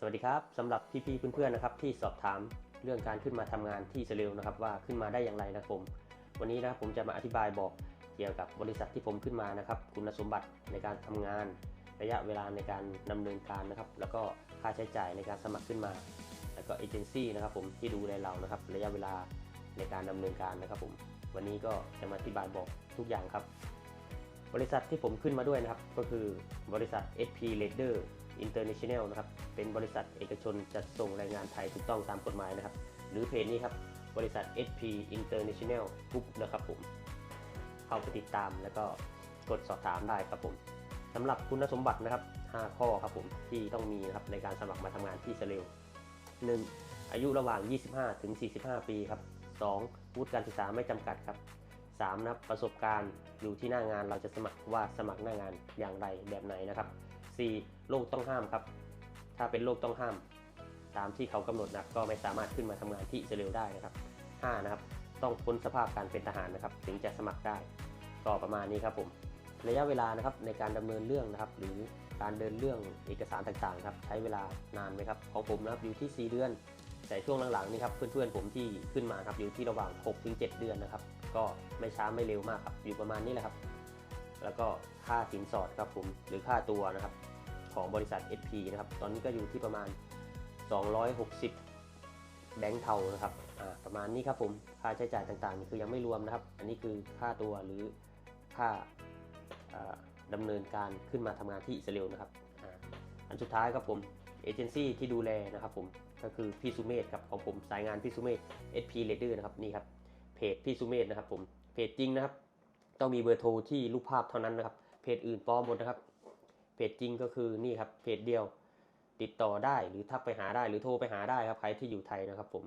สวัสดีครับสำหรับพี่ๆเพื่อนๆนะครับที่สอบถามเรื่องการขึ้นมาทำงานที่อิสราเอลนะครับว่าขึ้นมาได้อย่างไรนะครับผมวันนี้นะผมจะมาอธิบายบอกเกี่ยวกับบริษัทที่ผมขึ้นมานะครับ คุณสมบัติในการทำงาน ระยะเวลาในการดำเนินการนะครับ แล้วก็ค่าใช้จ่ายในการสมัครขึ้นมา แล้วก็เอเจนซี่นะครับผมที่ดูแลเรานะครับ ระยะเวลาในการดำเนินการนะครับผมวันนี้ก็จะมาอธิบายบอกทุกอย่างครับ บริษัทที่ผมขึ้นมาด้วยนะครับ ก็คือบริษัท SP Leader International นะครับ เป็นบริษัทเอกชนจัดส่งแรงงานไทยถูกต้องตามกฎหมายนะครับ หรือเพจนี้ครับ บริษัท SP International Group นะครับผม เข้าไปติดตามแล้วก็กดสอบถามได้ครับผมสำหรับคุณสมบัตินะครับ 5 ข้อครับผมที่ต้องมีนะครับในการสมัครมาทำงานที่อิสราเอล 1. อายุระหว่าง 25 ถึง 45 ปีครับ 2. วุฒิการศึกษาไม่จำกัดครับ 3. นะครับประสบการณ์อยู่ที่หน้างานเราจะสมัครว่าสมัครหน้างานอย่างไรแบบไหนนะครับ 4. โรคต้องห้ามครับ ถ้าเป็นโรคต้องห้าม ตามที่เขากำหนดนะก็ไม่สามารถขึ้นมาทำงานที่อิสราเอลได้นะครับ 5. นะครับต้องพ้นสภาพการเป็นทหารนะครับ ถึงจะสมัครได้ก็ประมาณนี้ครับผมระยะเวลานะครับในการดำเนินเรื่องนะครับ หรือการเดินเรื่องเอกสารต่างๆครับใช้เวลานานไหมครับของผมนะครับอยู่ที่ 4 เดือน แต่ช่วงหลังๆนี่ครับเพื่อนๆผมที่ขึ้นมาครับอยู่ที่ระหว่าง6ถึง7เดือนนะครับ ก็ไม่ช้าไม่เร็วมากครับอยู่ประมาณนี้แหละครับ แล้วก็ค่าสินสอดครับผมหรือค่าตัวนะครับ ของบริษัท SP นะครับ ตอนนี้ก็อยู่ที่ประมาณ 260 แบงค์เทานะครับประมาณนี้ครับผม ค่าใช้จ่ายต่างๆ คือยังไม่รวมนะครับ อันนี้คือค่าตัวหรือค่าดำเนินการขึ้นมาทำงานที่อิสราเอลนะครับออันสุดท้ายครับผมเอเจนซี่ที่ดูแลนะครับผมก็คือพี่สุเมธครับของผมสายงานพี่สุเมธ SP Leader นะครับนี่ครับเพจพี่สุเมธนะครับผมเพจจริงนะครับ ต้องมีเบอร์โทรที่รูปภาพเท่านั้นนะครับ เพจอื่นปลอมหมดนะครับ เพจจริงก็คือนี่ครับเพจเดียว ติดต่อได้หรือทักไปหาได้หรือโทรไปหาได้ครับใครที่อยู่ไทยนะครับผม